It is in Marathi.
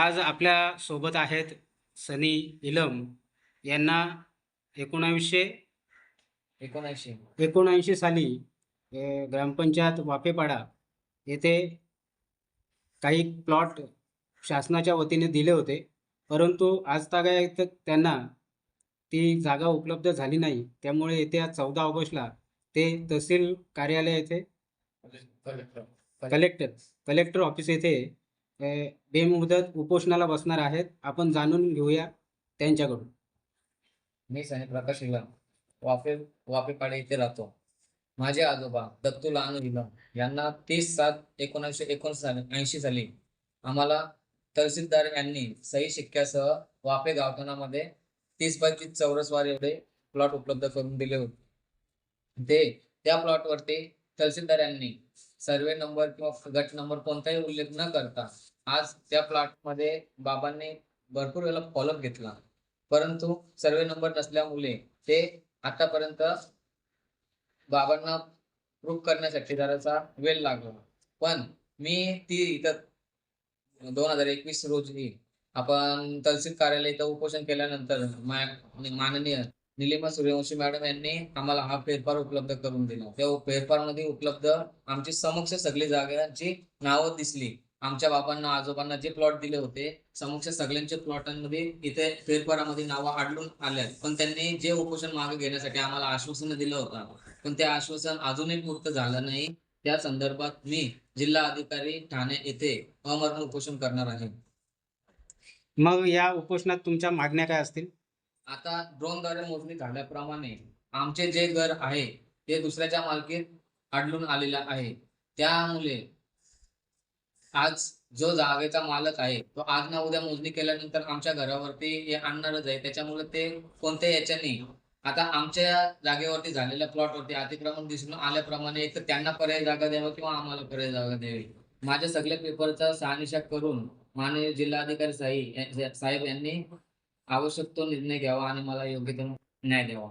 आज आपल्यासोबत आहेत सनी इलम यांना एकोणावीसशे एकोणऐंशी एकोणऐंशी साली ग्रामपंचायत वाफेपाडा येथे काही प्लॉट शासनाच्या वतीने दिले होते. परंतु आज तागायत त्यांना ती जागा उपलब्ध झाली नाही. त्यामुळे येत्या चौदा ऑगस्टला ते तहसील कार्यालय येथे कलेक्टर कलेक्टर ऑफिस येथे बेमुदत उपोषणाला बसणार आहेत. आपण जाणून घेऊया त्यांच्याकडून. मी सनी प्रकाश इलम वाफे वाफेपाडे इथे राहतो. माझे आजोबा दत्तू लहान इलम यांना तीस सात एकोणीसशे एकोणसाठ ऐंशी साली आम्हाला तहसीलदार यांनी सही शिक्क्यासह वाफे गावठाणामध्ये तीस पंचवीस चौरसवार एवढे प्लॉट उपलब्ध करून दिले होते. ते त्या प्लॉटवरती तहसीलदार यांनी सर्वे नंबर किंवा गट नंबर कोणताही उल्लेख न करता आज त्या प्लॉटमध्ये बाबांनी भरपूर वेळेला फॉलोअप घेतला. परंतु सर्वे नंबर नसल्यामुळे ते आतापर्यंत बाबांना प्रूफ करण्यासाठी जरासा वेळ लागला. पण मी ती इथं दोन हजार एकवीस रोजी आपण तहसील कार्यालय इथं उपोषण केल्यानंतर माननीय निलिमा सूर्यवंशी मॅडम यांनी आम्हाला हा फेरफार उपलब्ध करून दिला. त्या फेरफारमध्ये उपलब्ध आमची समक्ष सगळी जागांची नावं दिसली आमच्या बाबांना आजोबांना जे प्लॉट दिले होते समक्ष सगळ्यांच्या प्लॉटांमध्ये इथे फेरफारामध्ये नावं आढळून आल्या पण त्यांनी जे उपोषण मागे घेण्यासाठी आम्हाला आश्वासन दिलं होतं पण ते आश्वासन अजूनही पूर्त झालं नाही. त्या संदर्भात मी जिल्हा अधिकारी ठाणे येथे अमरण उपोषण करणार आहे. मग या उपोषणात तुमच्या मागण्या काय असतील? आता ड्रोनद्वारे मोजणी झाल्याप्रमाणे आमचे जे घर आहे ते दुसऱ्याच्या मालकीत आढळून आलेलं आहे. त्यामुळे आज जो जागेचा मालक आहे तो आज ना उद्या मोजणी केल्यानंतर आमच्या घरावरती हे आणणारच आहे. त्याच्यामुळे ते कोणत्या याच्याने आता आमच्या जागेवरती झालेल्या प्लॉटवरती अतिक्रमण दिसून आल्याप्रमाणे एक तर त्यांना पर्याय जागा द्यावा किंवा आम्हाला पर्याय जागा द्यावी. माझ्या सगळ्या पेपरचा सहानिशा करून माननीय जिल्हाधिकारी साई साहेब यांनी आवश्यक तो निर्णय घ्यावा आणि मला योग्य तो न्याय द्यावा